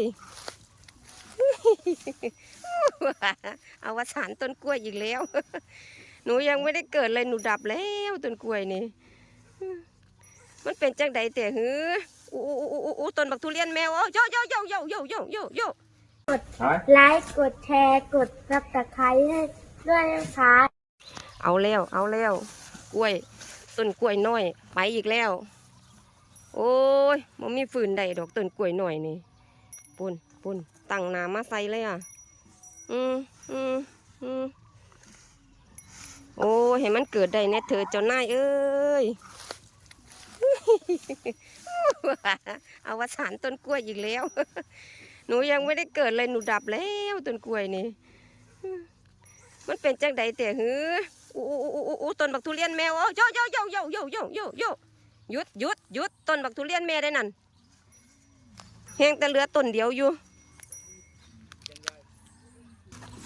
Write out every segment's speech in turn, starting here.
ยเอาวสานต้นกล้วยอีกแล้ว หนูยังไม่ได้เกิดเลยหนูดับแล้วต้นกล้วยนี่ มันเป็นจังใดแต่หืออู้อู้อู้อู้อู้ต้นบักทุเรียนแมวโอ้โยโยโยโยโยโยโยโยไลค์กดแชร์กดซับสไครต์ให้ด้วยนะคะเอาแล้วเอาแล้วกล้วยต้นกล้วยน้อย ไปอีกแล้ว โอ้ยมันมีฟืนใดดอกต้นกล้วยหน่อยนี่ ปุ่นปุ่นตั้งน้ำมาใส่เลยอะ อืมอืมอืมโอ้เห็นมันเกิดได้เนี่ยเธอเจ้านายเอ้ย เอาวสานต้นกล้วยอีกแล้ว หนูยังไม่ได้เกิดเลยหนูดับแล้วต้นกล้วยนี่ มันเป็นจังใดแต่หืออู้อู้อู้อู้ต้นบักทุเรียนแมวโอ้ยโยโยโยโยโยโยโยหยุดหยุดหยุดต้นบักทุเรียนแม่ได้นั่น แห้งแต่เหลือต้นเดียวอยู่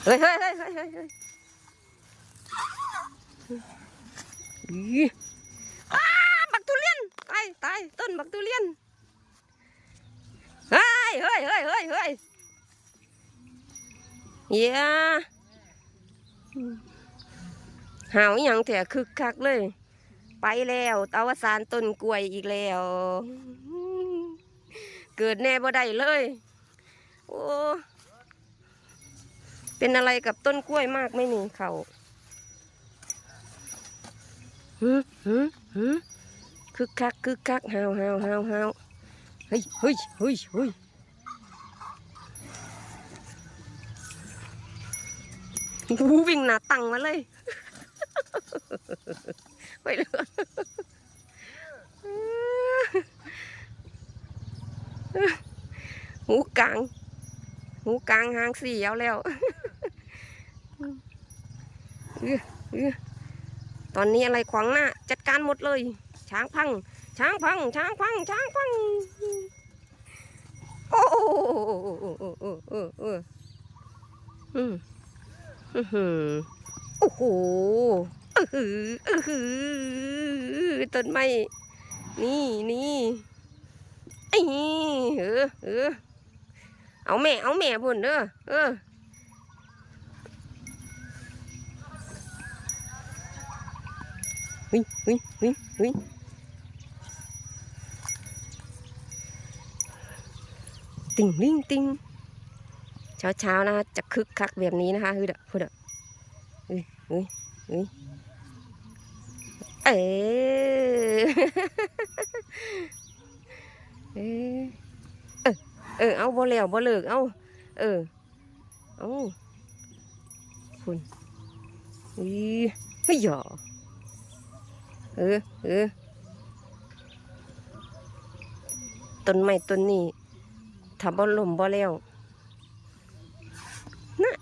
เฮ้ยเฮ้ยเฮ้ยเฮ้ยเฮ้ยอีอ้าบักทุเรียน ตายตายต้นบักทุเรียนเฮ้ยเฮ้ยเฮ้ยเฮ้ยเฮ้ยเหี้หาวอย่างแถคึกคักเลย ไปแล้วตอวสานต้นกล้วยอีกแล้ว เกิดแน่บ่ได้เลย โอ้เป็นอะไรกับต้นกล้วยมากไม่นี่เขาฮึฮึฮึคึกคักคึกคักหาวหาวหาวหาวเฮ้ยเฮ้ยเฮ้ยเฮ้ยวิ่งหนาตังมาเลย ไปเลย หูกลาง หูกลางหางสี่เอาแล้วเรือเรือตอนนี้อะไรขวางหน้า จัดการหมดเลย ช้างพัง ช้างพัง ช้างพัง ช้างพัง โอ้โอ้โอ้โอ้โอ้โอ้โอ้อืมอื้อหืออ้โหอื้อหืออื้อหือต้นไม้นี่นี่ไอ้เออเออเอา แม่เอาแม่พุ่นเด้อเออเฮ้ยเฮ้ยเฮ้ยเฮ้ยติ่งลิงติ่งเช้าเช้านะคะจะคึกคักแบบนี้นะคะคือเด้อคือเด้อเฮ้ยเฮ้ยเฮ้ยเออเออเออ เออเอาบ่แล้วบ่เลิกเอาเออเอาคุณอุ้ยเฮ้ยหยอเออเออต้นไม้ต้นนี้ถ้าบ่ล่มบ่แล้วนะ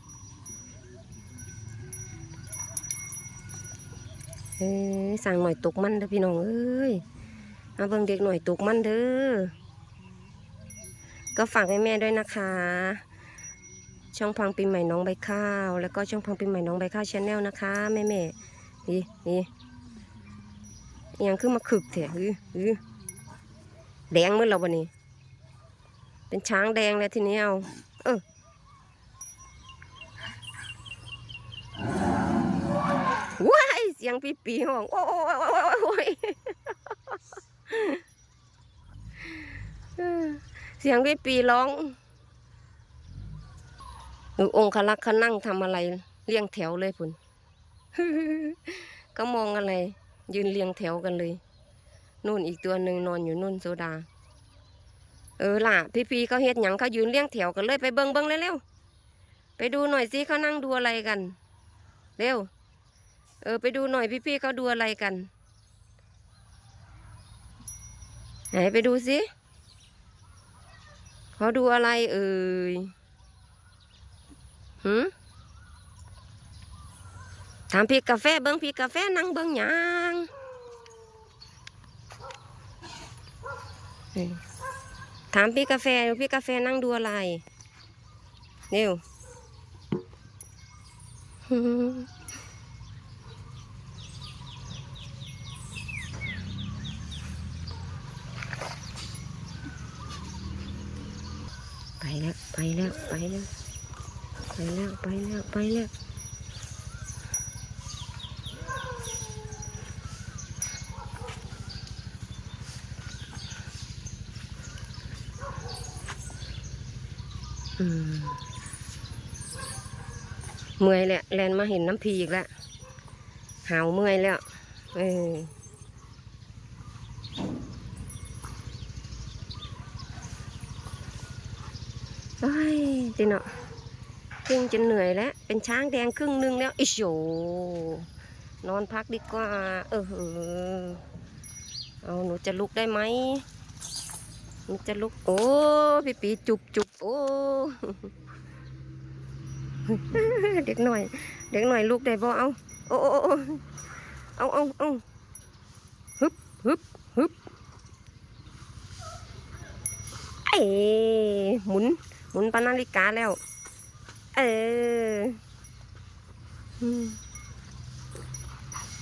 เออสั่งหน่อยตกมันเด้อพี่น้องเอ้ยมาเบิ่งเด็กหน่อยตกมันเด้อ ก็ฝากให้แม่ด้วยนะคะ ช่องพังปีใหม่น้องใบข้าว แล้วก็ช่องพังปีใหม่น้องใบข้าวชาแนลนะคะแม่แม่นี่นี่ยังขึ้นมาขึกเถอะฮือฮือแดงเมื่อเราวันนี้ เป็นช้างแดงแล้วทีนี้เอาเออว้ายเสียงปีปีห้องโอ้ยโอ้ยโอ้ยโอ้ยเออ เสียงพี่ปีร้องหรืองคลักษ์เขานั่งทำอะไร เรียงแถวเลยพุ่นก็มองอะไร ยืนเรียงแถวกันเลยนู่นอีกตัวหนึ่งนอนอยู่นู่นโซดา เออล่ะ พี่ปีเขาเฮ็ดหยังเขายืนเรียงแถวกันเลยไปเบิ้งเบิ้งเร็วๆไปดูหน่อยสิเขานั่งดูอะไรกัน เร็ว เออ ไปดูหน่อยพี่พี่ๆเขาดูอะไรกันไหนไปดูสิ เขาดูอะไรเอ่ยหืมถามพี่กาแฟเบิ้งพี่กาแฟนั่งเบิ้งหยังถามพี่กาแฟพี่กาแฟนั่งดูอะไรเร็ว แล้วไปแล้วไปแล้วไปแล้วไปแล้วไปแล้วเมื่อยแหละแลนมาเห็นน้ำพีอีกแล้วหาวเมื่อยแล้วเออ โอ้ยติเนาะครึ่งจนเหนื่อยแล้ว เป็นช้างแดงครึ่งหนึงแล้วอิโฉนอนพักดีกว่า เออเอเอาหนูจะลุกได้ไหมหนูจะลุก โอ้พี่ปีจุบจุบโอ้เด็กหน่อย เด็กหน่อยลุกได้บ่เอาโอ้โอ้โอ้เอาเอาเอาฮึบฮึบฮึบเอ๋หมุน หมุนปานนาฬิกาแล้ว เอออืม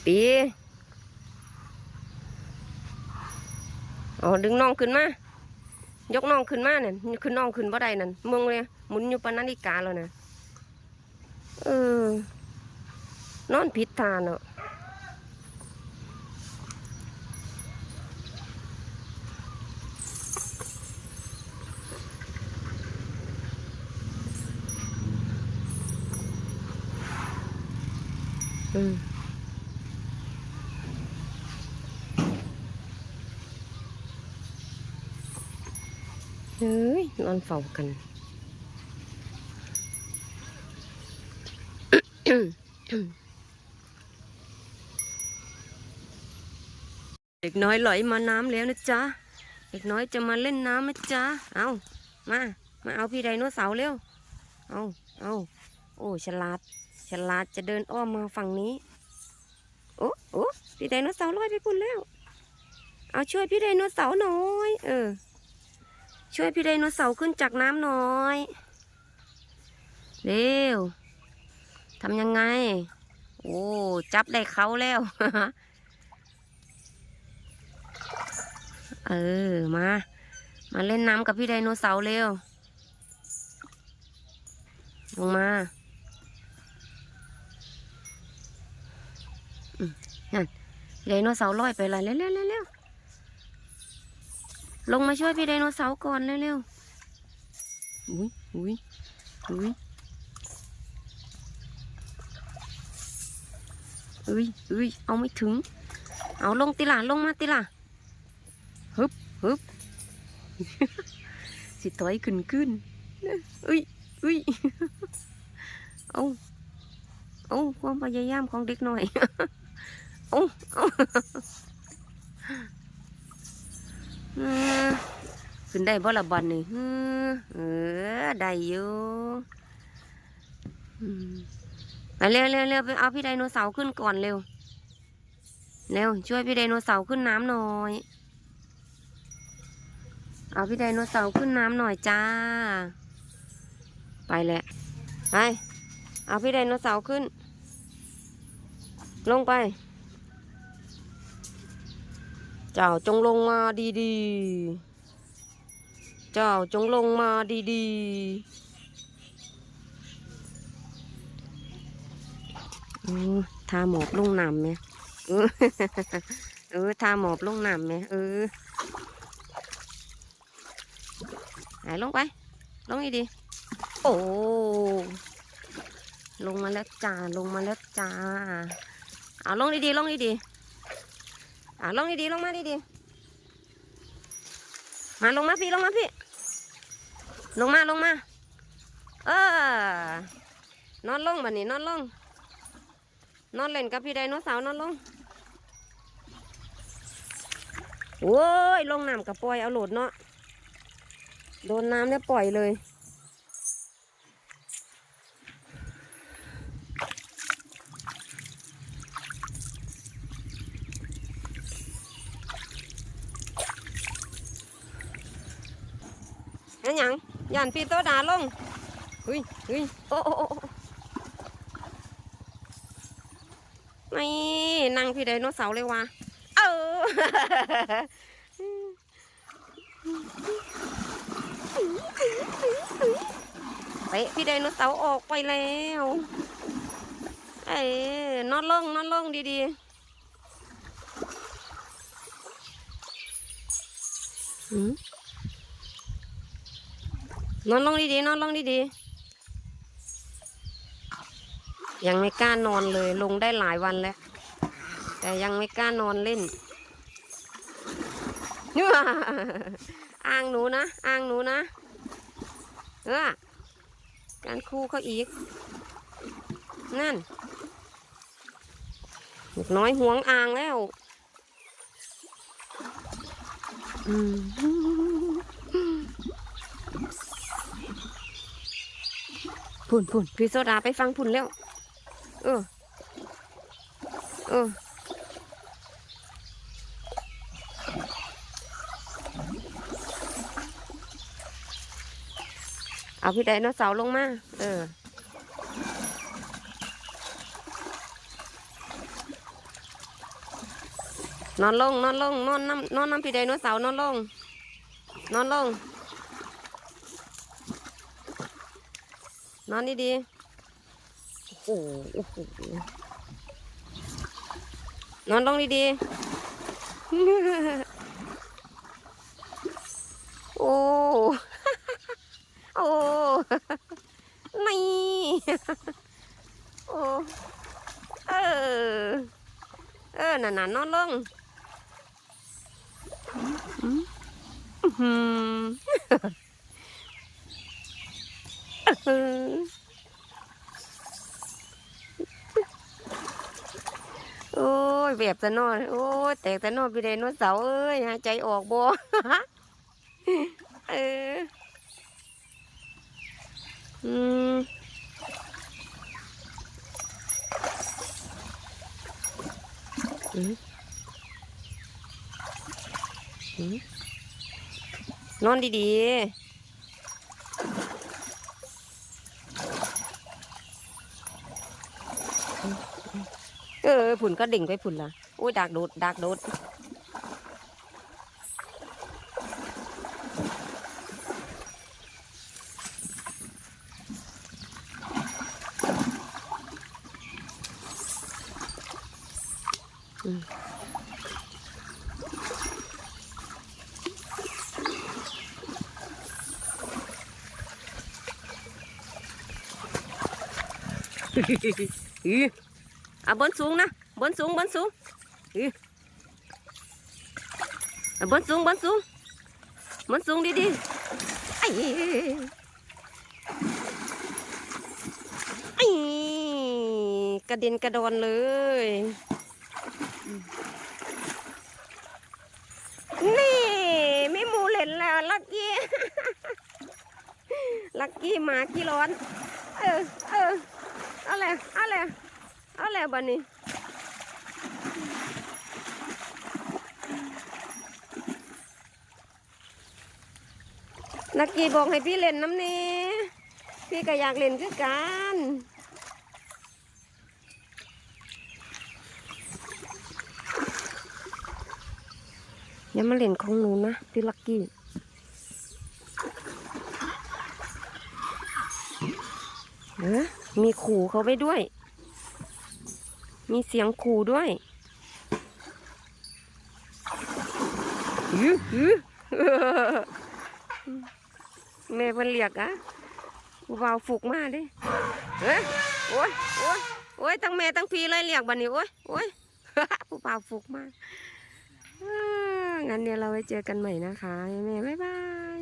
ปีอ๋อดึงน้องขึ้นมายกน้องขึ้นมาเนี่ยขึ้นน้องขึ้นบ่ได้นั่นมึงเลยหมุนอยู่ปานนาฬิกาแล้วนะเออนอนผิดทานเนาะ อืมเฮ้ยนอนเฝ้ากันเด็กน้อยไหลมาน้ำแล้วนะจ๊ะ เด็กน้อยจะมาเล่นน้ำนะจ๊ะ เอามา มาเอาพี่ไดโนเสาร์เร็ว เอาเอาโอ้ ฉลาด ฉลาดจะเดินอ้อมมาฝั่งนี้ โอ้โอ้พี่ไดโนเสาร์ลอยไปพุ่นแล้ว เอาช่วยพี่ไดโนเสาร์หน่อย เออ ช่วยพี่ไดโนเสาร์ขึ้นจากน้ำหน่อย เร็วทำยังไง โอ้ จับได้เขาแล้ว เออ มา มาเล่นน้ำกับพี่ไดโนเสาร์เร็ว ลงมาอืม นั่นพี่ไดโนเสาร์ลอยไปเลยเร็วเร็วเร็วเร็วลงมาช่วยพี่ไดโนเสาร์ก่อนเร็วเร็วอุ้ยอุ้ยอุ้ยอุ้ยอุ้ยเอาไม่ถึง เอาลงติล่ะลงมาติล่ะฮึบฮึบสิถอยขึ้นขึ้นอุ้ยอุ้ยเอาเอาความพยายามของเด็กหน่อย ขึ้นได้บ่ละบอลนี่เออเออได้อยู่มไปเร็วเร็วเร็วไปเอาพี่ไดโนเสาร์ขึ้นก่อนเร็ว เร็ว ช่วยพี่ไดโนเสาร์ขึ้นน้ำหน่อย เอาพี่ไดโนเสาร์ขึ้นน้ำหน่อยจ้า ไปแหละ ไป เอาพี่ไดโนเสาร์ขึ้น ลงไป เจ้าจงลงมาดีๆ เจ้าจงลงมาดีๆอือทาหมอบลงน้ำไหมเออเออทาหมอบลงน้ำไหมเออหายลงไป ลงอีดี โอ้ ลงมาแล้วจ้า ลงมาแล้วจ้า เอาลงดีๆ ลงดีๆ อ่าลงดีๆลงมาดีๆมาลงมาพี่ลงมาพี่ ลงมาลงมา เออนอนลงบันนี้นอนลง นอนเล่นกับพี่ไดโนเสาร์นอนลงโอ้ยลงน้ำกับปล่อยเอาโหลดเนาะโดนน้ำเนี่ยปล่อยเลย เห็นหยังยั นปีโตดาลงเฮ้ยเฮ้ยโอ้โอ้นี่นั่งพี่ไดโนเสาร์เลยว่ะเออะพี่ไดโนเสาร์ออกไปแล้วเอ้ยนอนลงนอนลงดีๆหืม นอนลงดีๆนอนลงดีๆยังไม่กล้านอนเลย ลงได้หลายวันแล้ว แต่ยังไม่กล้านอนเล่นอ้างหนูนะอ้างหนูนะเออการคู่เขาอีก นั่นเด็กน้อยห่วงอ่างแล้ว อืม พุ่นพุ่นพี่โซดาไปฟังพุ่นแล้ว เออ เออ เอาพี่ไดโนเสาร์ลงมา เออนอนลงนอนลงนอนน้ำนอนน้ำพี่ไดโนเสาร์นอนลง นอนลง นอนดีๆโอ้โหนอนลงดีๆ โอ้โอ้นี่โอ้เออ เออน่น่ะนอนลงอืมอื้อหือเออ โอ้ยแบบจะนอน โอ้ยแตกแต่นอนไปเลยนอนเสาร์เอ้ยหายใจออกบ่เออ อืมอืมอืมนอนดีๆ เออผุนก็ดิ่งไปผุนละโอ้ยดักโดดดักโดดอื อะบนสูงนะบนสูงบนสูงอือบนสูงบนสูงบนสูงดีดีๆไอ้ไอ้กระเด็นกระดอนเลยนี่ไม่มูเล่นแล้วลักกี้ลักกี้หมาขี้ร้อน เออเออเอาเลยเอาเลย เอาเลยบันนี้นักกีบอกให้พี่เล่นน้ำนี้พี่ก็อยากเล่นคือกันอย่ามาเล่นของหนูนะพี่ลักกี้เออมีขู่เขาไปด้วย มีเสียงขู่ด้วยอื้ออื้อแม่เพิ่นเรียกอะกูเบาฝึกมาดิเอ้ยโอ้ยโอ้ยโอ้ยทั้งแม่ทั้งพี่เลยเรียกบันนี้โอ้ยโอ้ยผู้เบาฝึกมาอ่างั้นเดี๋ยวเราไว้เจอกันใหม่นะคะ แม่บ๊ายบาย